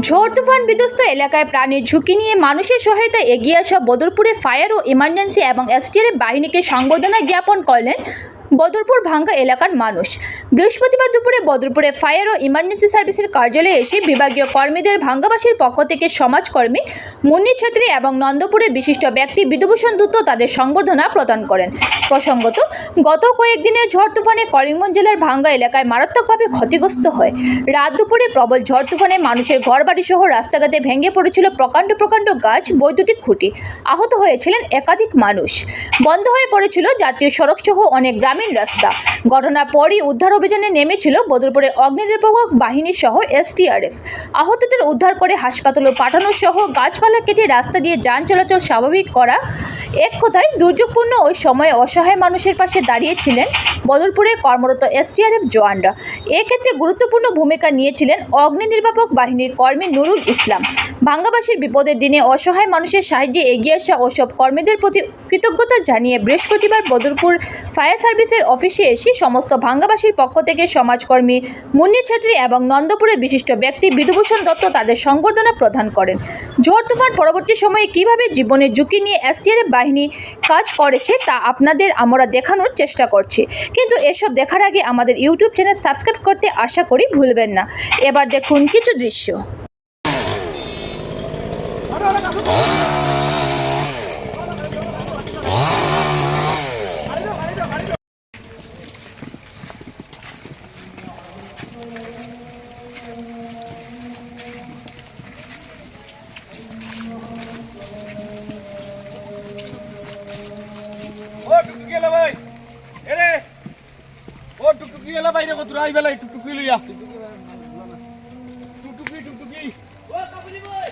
ঝড় তুফান বিধ্বস্ত এলাকায় প্রাণের ঝুঁকি নিয়ে মানুষের সহায়তায় এগিয়ে আসা বদরপুরে ফায়ার ও ইমার্জেন্সি এবং এসটিএফ বাহিনীকে সংবর্ধনা জ্ঞাপন করলেন বদরপুর ভাঙ্গা এলাকার মানুষ। বৃহস্পতিবার দুপুরে বদরপুরে ফায়ার ও ইমার্জেন্সি সার্ভিসের কার্যালয়ে এসে বিভাগীয় কর্মীদের ভাঙ্গাবাসীর পক্ষ থেকে সমাজকর্মী মুন্নি ছেত্রী এবং নন্দপুরের বিশিষ্ট ব্যক্তি বিধুভূষণ দত্ত তাদের সংবর্ধনা প্রদান করেন। প্রসঙ্গত, গত কয়েকদিনের ঝড় তুফানে করিমগঞ্জ জেলার ভাঙ্গা এলাকায় মারাত্মকভাবে ক্ষতিগ্রস্ত হয়। রাত দুপুরে প্রবল ঝড় তুফানে মানুষের ঘরবাড়ি সহ রাস্তাঘাটে ভেঙে পড়েছিল প্রকাণ্ড প্রকাণ্ড গাছ, বৈদ্যুতিক খুঁটি। আহত হয়েছিলেন একাধিক মানুষ। বন্ধ হয়ে পড়েছিল জাতীয় সড়ক সহ অনেক গ্রামীণ রাস্তা। ঘটনার পরই উদ্ধার অভিযানে নেমেছিল বদরপুরের অগ্নিনির্বাপক বাহিনী সহ এসটিআরএফ। আহতদের উদ্ধার করে হাসপাতালে পাঠানো সহ গাছপালা কেটে রাস্তা দিয়ে যান চলাচল স্বাভাবিক করা। এক কথায়, দুর্যোগপূর্ণ ওই সময়ে অসহায় মানুষের পাশে দাঁড়িয়েছিলেন বদরপুরে কর্মরত এসটিআরএফ জওয়ানরা। এক্ষেত্রে গুরুত্বপূর্ণ ভূমিকা নিয়েছিলেন অগ্নি নির্বাপক বাহিনীর কর্মী নুরুল ইসলাম। ভাঙ্গাবাসীর বিপদের দিনে অসহায় মানুষের সাহায্যে এগিয়ে আসা ওসব কর্মীদের প্রতি কৃতজ্ঞতা জানিয়ে বৃহস্পতিবার বদরপুর ফায়ার সার্ভিসের অফিসে এসে সমস্ত ভাঙ্গাবাসীর পক্ষ থেকে সমাজকর্মী মুন্নি ছেত্রী এবং নন্দপুরের বিশিষ্ট ব্যক্তি বিধুভূষণ দত্ত তাদের সংবর্ধনা প্রদান করেন। ঝড় তুফান পরবর্তী সময়ে কীভাবে জীবনের ঝুঁকি নিয়ে এসটিআরএফ বাহিনী কাজ করেছে তা আপনাদের আমরা দেখানোর চেষ্টা করছি। কিন্তু এসব দেখার আগে আমাদের ইউটিউব চ্যানেল সাবস্ক্রাইব করতে আশা করি ভুলবেন না। এবার দেখুন কিছু দৃশ্য। গেল ভাই। এরে ও টুকটুকি গেল বাইরে কত রাই বেলায় টুকটুকি লইয়া। টুকটুকি টুকটুকি। ও কাবুলি ভাই।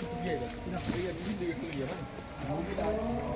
টুকটুকি গেল